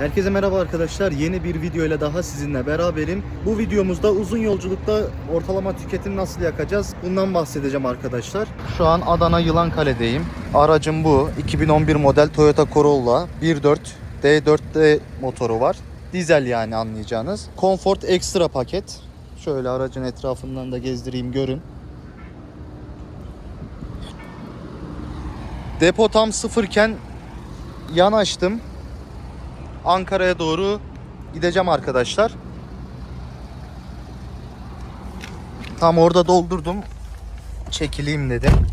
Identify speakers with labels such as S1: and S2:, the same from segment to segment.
S1: Herkese merhaba arkadaşlar. Yeni bir video ile daha sizinle beraberim. Bu videomuzda uzun yolculukta ortalama tüketim nasıl yakacağız? Bundan bahsedeceğim arkadaşlar. Şu an Adana Yılankale'deyim. Aracım bu. 2011 model Toyota Corolla 1.4 D4D motoru var. Dizel yani anlayacağınız. Comfort Extra paket. Şöyle aracın etrafından da gezdireyim görün. Depo tam sıfırken yanaştım. Ankara'ya doğru gideceğim arkadaşlar. Tam orada doldurdum. Çekileyim dedim.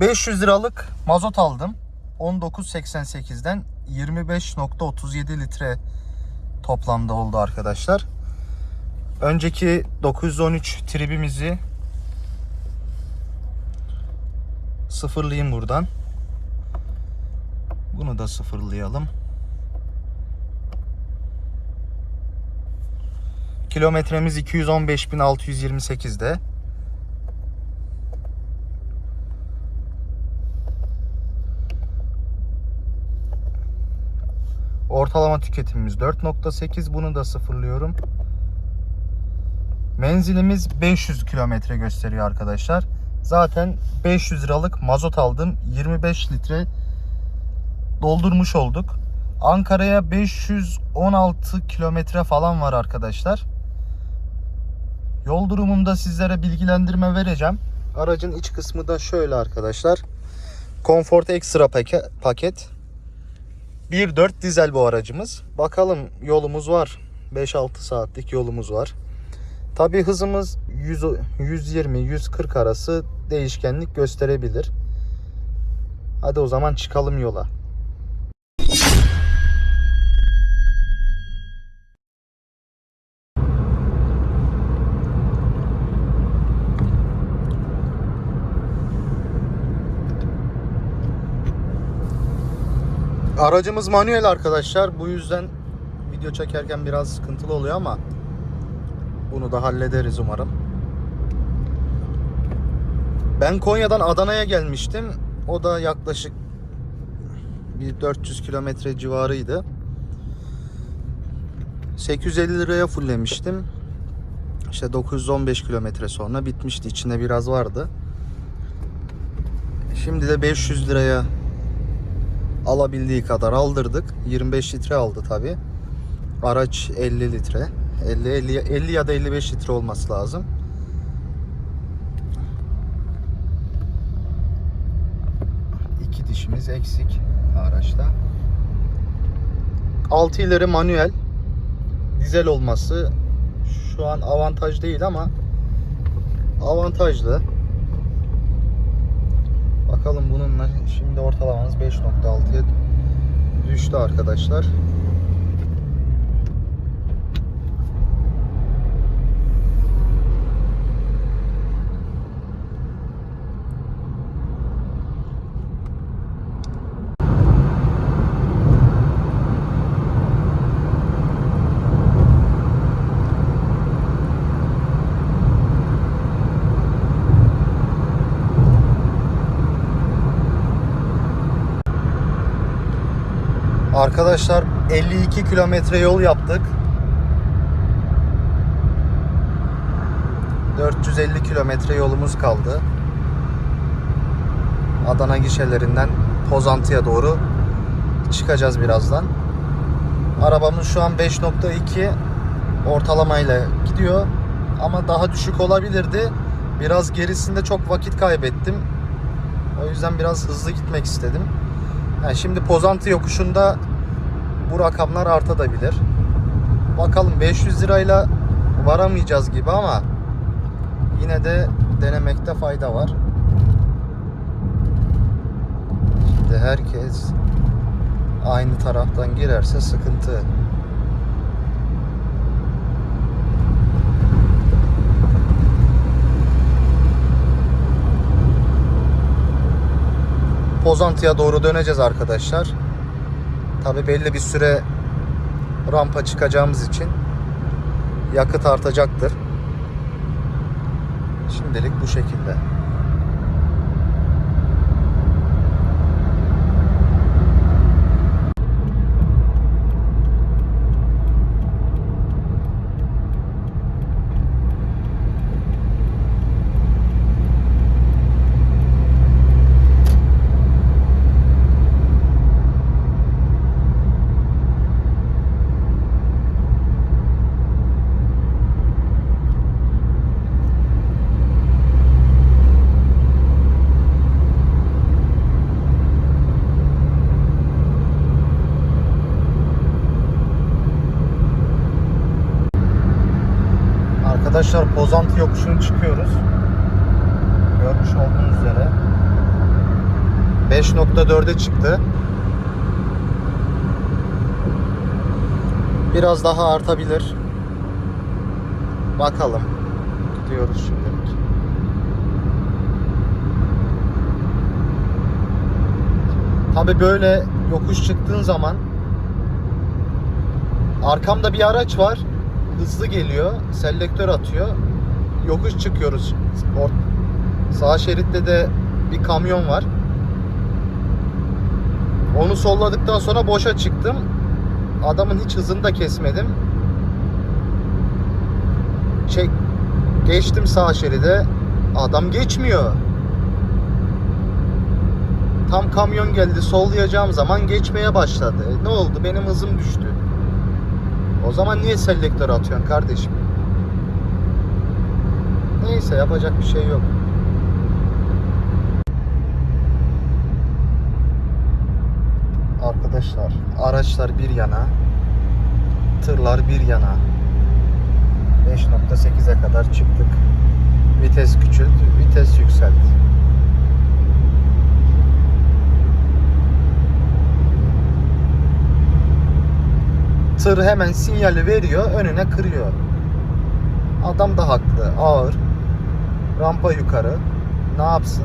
S1: 500 liralık mazot aldım. 19.88'den 25.37 litre toplamda oldu arkadaşlar. Önceki 913 tribimizi sıfırlayayım buradan. Bunu da sıfırlayalım. Kilometremiz 215.628'de. Ortalama tüketimimiz 4.8. Bunu da sıfırlıyorum. Menzilimiz 500 kilometre gösteriyor arkadaşlar. Zaten 500 liralık mazot aldım. 25 litre doldurmuş olduk. Ankara'ya 516 kilometre falan var arkadaşlar. Yol durumunda sizlere bilgilendirme vereceğim. Aracın iç kısmı da şöyle arkadaşlar. Comfort Extra paket. paket. 1.4 dizel bu aracımız. Bakalım yolumuz var. 5-6 saatlik yolumuz var. Tabi hızımız 100, 120-140 arası değişkenlik gösterebilir. Hadi o zaman çıkalım yola. Aracımız manuel arkadaşlar. Bu yüzden video çekerken biraz sıkıntılı oluyor ama bunu da hallederiz umarım. Ben Konya'dan Adana'ya gelmiştim. O da yaklaşık bir 400 kilometre civarıydı. 850 liraya fulllemiştim. İşte 915 kilometre sonra bitmişti. İçinde biraz vardı. Şimdi de 500 liraya alabildiği kadar aldırdık. 25 litre aldı tabi. Araç 50 litre. 50, 50, 50 ya da 55 litre olması lazım. İki dişimiz eksik araçta. 6 ileri manuel. Dizel olması şu an avantaj değil ama avantajlı. Bakalım bununla şimdi ortalamamız 5.6'ya düştü arkadaşlar. Arkadaşlar 52 kilometre yol yaptık. 450 kilometre yolumuz kaldı. Adana gişelerinden Pozantı'ya doğru çıkacağız birazdan. Arabamız şu an 5.2 ortalamayla gidiyor. Ama daha düşük olabilirdi. Biraz gerisinde çok vakit kaybettim. O yüzden biraz hızlı gitmek istedim. Yani şimdi Pozantı yokuşunda bu rakamlar artabilir. Bakalım 500 lirayla varamayacağız gibi ama yine de denemekte fayda var. Şimdi herkes aynı taraftan girerse sıkıntı. Pozantı'ya doğru döneceğiz arkadaşlar. Tabi belli bir süre rampa çıkacağımız için yakıt artacaktır. Şimdilik bu şekilde. Arkadaşlar Pozantı yokuşunu çıkıyoruz. Görmüş olduğunuz üzere. 5.4'e çıktı. Biraz daha artabilir. Bakalım. Gidiyoruz şimdilik. Tabi böyle yokuş çıktığın zaman arkamda bir araç var. Hızlı geliyor. Selektör atıyor. Yokuş çıkıyoruz. Or- Sağ şeritte de bir kamyon var. Onu solladıktan sonra boşa çıktım. Adamın hiç hızını da kesmedim. Çek geçtim sağ şeride. Adam geçmiyor. Tam kamyon geldi sollayacağım zaman geçmeye başladı. E, Ne oldu? Benim hızım düştü. O zaman niye selektör atıyorsun kardeşim? Neyse yapacak bir şey yok. Arkadaşlar araçlar bir yana, tırlar bir yana. 5.8'e kadar çıktık. Vites küçült, vites yükselt. Tır hemen sinyali veriyor, önüne kırıyor. Adam da haklı, ağır. Rampa yukarı. Ne yapsın?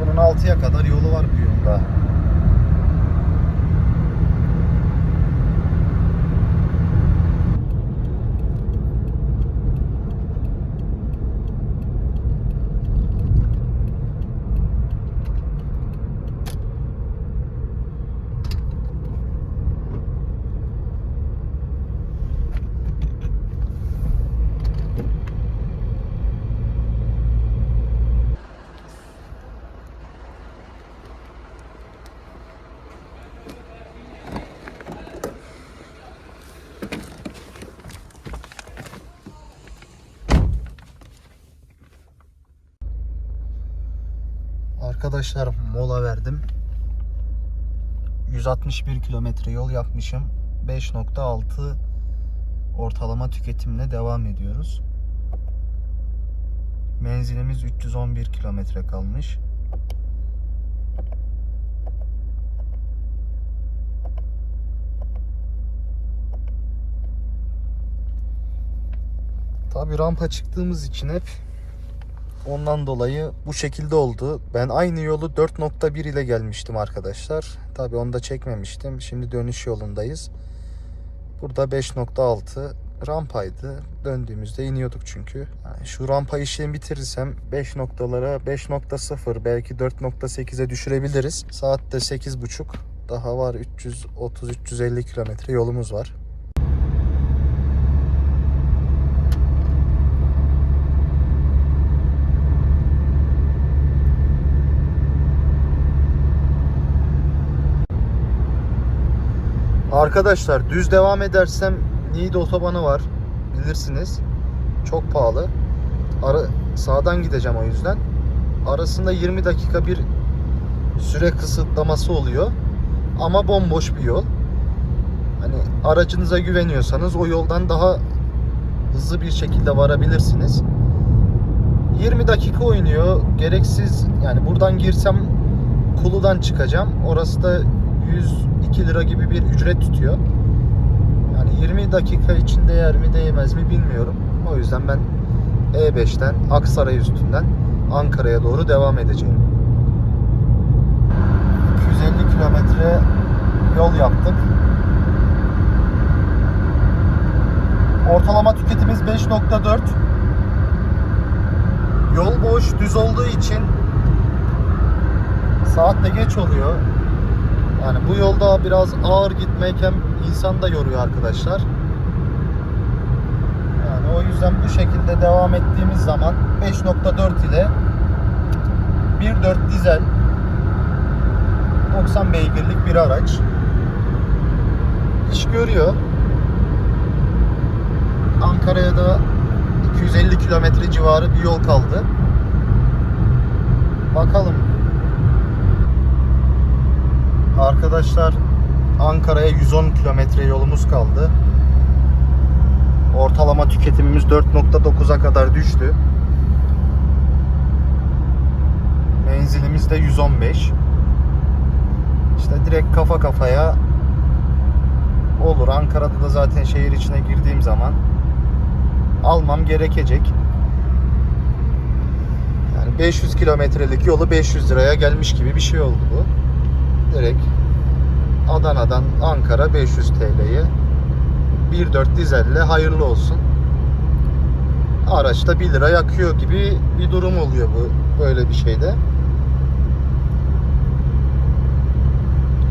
S1: Bunun 6'ya kadar yolu var bu yolda. Arkadaşlar mola verdim. 161 kilometre yol yapmışım. 5.6 ortalama tüketimle devam ediyoruz. Menzilimiz 311 kilometre kalmış. Tabi rampa çıktığımız için hep Ondan dolayı bu şekilde oldu. Ben aynı yolu 4.1 ile gelmiştim arkadaşlar. Tabii onu da çekmemiştim. Şimdi dönüş yolundayız. Burada 5.6 rampaydı. Döndüğümüzde iniyorduk çünkü. Yani şu rampa işlemi bitirirsem 5 noktalara 5.0 belki 4.8'e düşürebiliriz. Saatte 8.5 daha var 330-350 kilometre yolumuz var. Arkadaşlar düz devam edersem Niğde otobanı var. Bilirsiniz. Çok pahalı. Ara, sağdan gideceğim o yüzden. Arasında 20 dakika bir süre kısıtlaması oluyor. Ama bomboş bir yol. Hani aracınıza güveniyorsanız o yoldan daha hızlı bir şekilde varabilirsiniz. 20 dakika oynuyor. Gereksiz yani buradan girsem Kulu'dan çıkacağım. Orası da 102 lira gibi bir ücret tutuyor. Yani 20 dakika için değer mi değmez mi bilmiyorum. O yüzden ben E5'ten Aksaray üstünden Ankara'ya doğru devam edeceğim. 250 kilometre yol yaptık. Ortalama tüketimiz 5.4. Yol boş, düz olduğu için saat de geç oluyor. Yani bu yolda biraz ağır gitmek hem insan da yoruyor arkadaşlar. Yani o yüzden bu şekilde devam ettiğimiz zaman 5.4 ile 1.4 dizel 90 beygirlik bir araç iş görüyor. Ankara'ya da 250 kilometre civarı bir yol kaldı. Bakalım Arkadaşlar Ankara'ya 110 kilometre yolumuz kaldı. Ortalama tüketimimiz 4.9'a kadar düştü. Menzilimiz de 115. İşte direkt kafa kafaya olur. Ankara'da da zaten şehir içine girdiğim zaman almam gerekecek. Yani 500 kilometrelik yolu 500 liraya gelmiş gibi bir şey oldu bu. Direkt Adana'dan Ankara 500 TL'ye 1.4 dizelle hayırlı olsun. Araçta 1 lira yakıyor gibi bir durum oluyor bu böyle bir şeyde.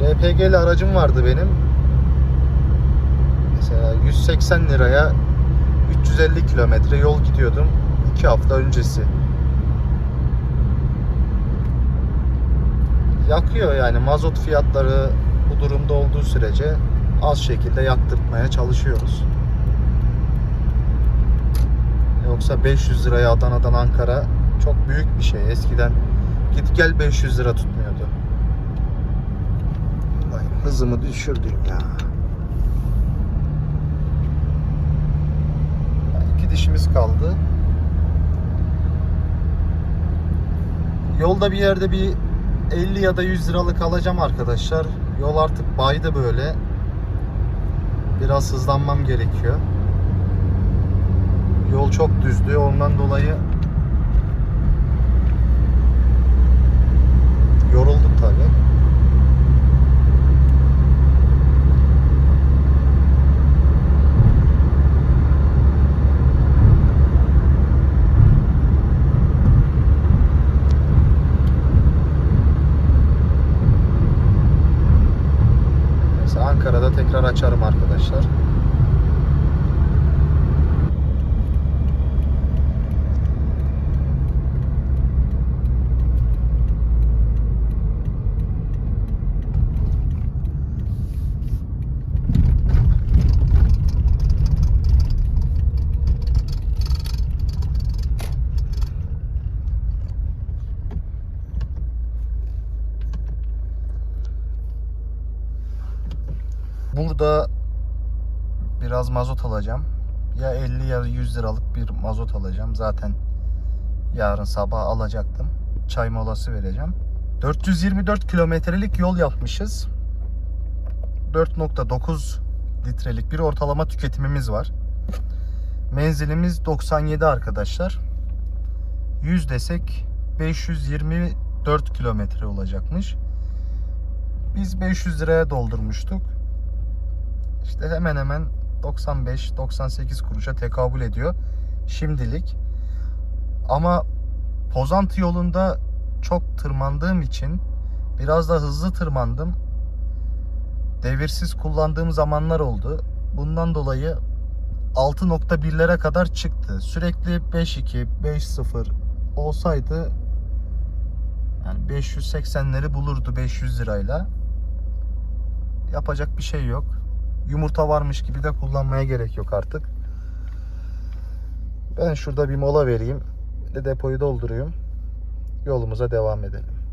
S1: LPG'li aracım vardı benim. Mesela 180 liraya 350 kilometre yol gidiyordum 2 hafta öncesi. Yakıyor yani mazot fiyatları bu durumda olduğu sürece az şekilde yaktırtmaya çalışıyoruz. Yoksa 500 liraya Adana'dan Ankara çok büyük bir şey. Eskiden git gel 500 lira tutmuyordu. Vay, hızımı düşürdüm ya. İki dişimiz kaldı. Yolda bir yerde bir 50 ya da 100 liralık alacağım arkadaşlar. Yol artık baydı böyle. Biraz hızlanmam gerekiyor. Yol çok düzdü. Ondan dolayı yorulduk tabi. Mesela Ankara'da tekrar açarım arkadaşlar. Burada biraz mazot alacağım. Ya 50 ya 100 liralık bir mazot alacağım. Zaten yarın sabah alacaktım. Çay molası vereceğim. 424 kilometrelik yol yapmışız. 4.9 litrelik bir ortalama tüketimimiz var. Menzilimiz 97 arkadaşlar. 100 desek 524 kilometre olacakmış. Biz 500 liraya doldurmuştuk. İşte hemen hemen 95-98 kuruşa tekabül ediyor şimdilik. Ama Pozantı yolunda çok tırmandığım için biraz da hızlı tırmandım. Devirsiz kullandığım zamanlar oldu. Bundan dolayı 6.1'lere kadar çıktı. Sürekli 5.2, 5.0 olsaydı yani 580'leri bulurdu 500 lirayla. Yapacak bir şey yok. Yumurta varmış gibi de kullanmaya gerek yok artık. Ben şurada bir mola vereyim. De depoyu doldurayım. Yolumuza devam edelim.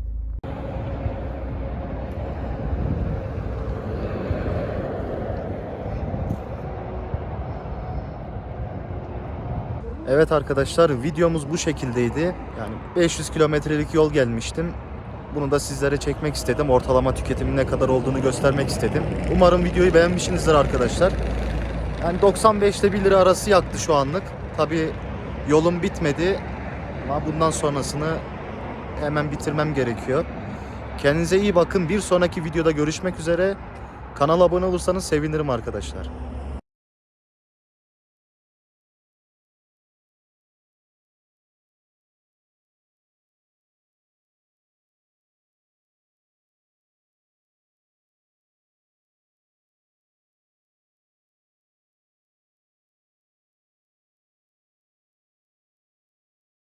S1: Evet arkadaşlar videomuz bu şekildeydi. Yani 500 kilometrelik yol gelmiştim. Bunu da sizlere çekmek istedim. Ortalama tüketimin ne kadar olduğunu göstermek istedim. Umarım videoyu beğenmişsinizdir arkadaşlar. Yani 95 ile 1 lira arası yaktı şu anlık. Tabi yolum bitmedi. Ama bundan sonrasını hemen bitirmem gerekiyor. Kendinize iyi bakın. Bir sonraki videoda görüşmek üzere. Kanala abone olursanız sevinirim arkadaşlar.